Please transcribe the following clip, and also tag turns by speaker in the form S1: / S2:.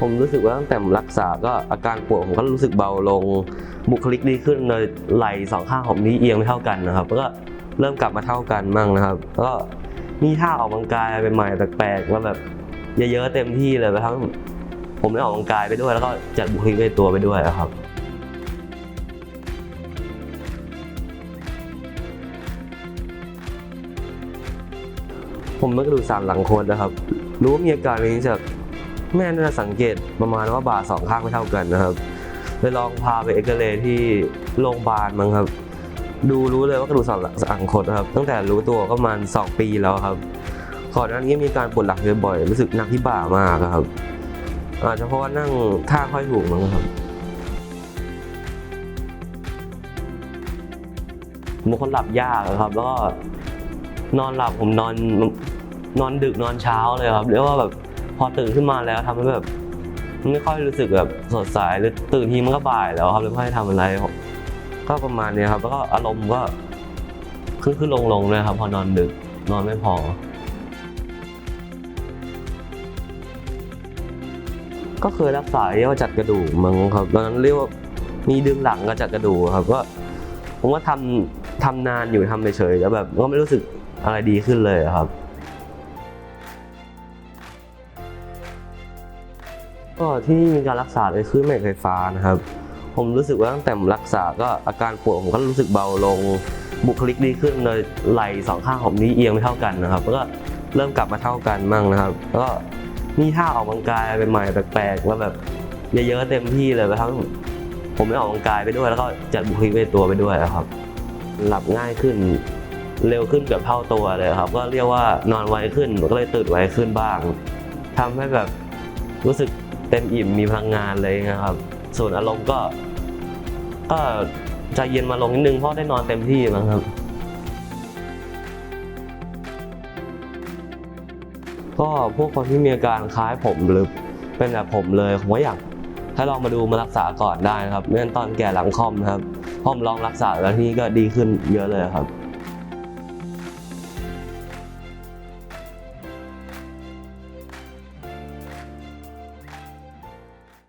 S1: ผมรู้สึกว่าตั้งแต่รักษาก็อาการปวดผมก็รู้สึกเบาลงบุคลิกดีขึ้นเลยไหล่สองข้างผมนี้เอียงไม่เท่ากันนะครับก็เริ่มกลับมาเท่ากันมั่งนะครับ ก็มีท่าออกกำลังกายใหม่ๆแปลกๆว่าแบบเยอะๆเต็มที่เลยไปทั้งผมได้ออกกำลังกายไปด้วย แล้วก็จัดบุคลิกไปตัวไปด้วยครับผมไม่กระดูกสันหลังโคนนะครับ รู้ว่ามีอาการนี้จาก แม่น่าสังเกตประมาณว่าบ่าสองข้างไม่เท่ากันนะครับเลยลองพาไปเอ็กซเรย์ที่โรงพยาบาลมั้งครับ ดูรู้เลยว่ากระดูกสันหลังโคนนะครับ ตั้งแต่รู้ตัวก็ประมาณ2ปีแล้วครับก่อนหน้านี้มีการปวดหลังบ่อยๆรู้สึกหนักที่บ่ามากครับอาจจะเพราะว่านั่งท่าค่อยถูกมั้งครับผมเป็นคนหลับยากครับ แล้วก็นอนหลับผมนอนนอนดึกนอนเช้าเลยครับเรียกว่าแบบ พอตื่นขึ้นมาแล้วทำให้แบบไม่ค่อยรู้สึกแบบสดใสหรือตื่นทีมันก็บ่ายแล้วครับเลยไม่ค่อยทำอะไร ก็ประมาณนี้ครับ แล้วก็อารมณ์ก็ขึ้นขึ้นลงลงเลยครับ พอนอนดึกนอนไม่พอ ก็เคยรักษาเรียกว่าจัดกระดูกมั้งครับตอนนั้นเรียกว่ามีดึงหลังกับจัดกระดูกครับก็ผมว่าทำทำนานอยู่ทำเฉยๆแล้วแบบก็ไม่รู้สึกอะไรดีขึ้นเลยครับ ก็ที่นี่มีการรักษาเลยคือแม่ไฟฟ้านะครับ ผมรู้สึกว่าตั้งแต่ผมรักษาก็อาการปวดผมก็รู้สึกเบาลงบุคลิกดีขึ้นเลยไหล่สองข้างผมนี้เอียงไม่เท่ากันนะครับแล้วก็เริ่มกลับมาเท่ากันมั่งนะครับ แล้วก็มีท่าออกกำลังกายใหม่แปลกๆว่าแบบเยอะๆเต็มที่เลยไปทั้งผมได้ออกกำลังกายไปด้วย แล้วก็จัดบุคลิกไปตัวไปด้วยครับ หลับง่ายขึ้นเร็วขึ้นเกือบเท่าตัวเลยครับ ก็เรียกว่านอนไวขึ้นก็เลยตื่นไวขึ้นบ้างทำให้แบบรู้สึก เต็มอิ่มมีพลังงานเลยนะครับ ส่วนอารมณ์ก็ ก็ใจเย็นมาลงนิดนึงเพราะได้นอนเต็มที่มั้งครับ ก็พวกคนที่มีอาการคล้ายผมหรือเป็นแบบผมเลยผมก็อยากให้ลองมาดูมารักษาก่อนได้นะครับไม่งั้นตอนแก่หลังคอมนะครับพราะผมลองรักษาแล้วที่นี่ก็ดีขึ้นเยอะเลยครับ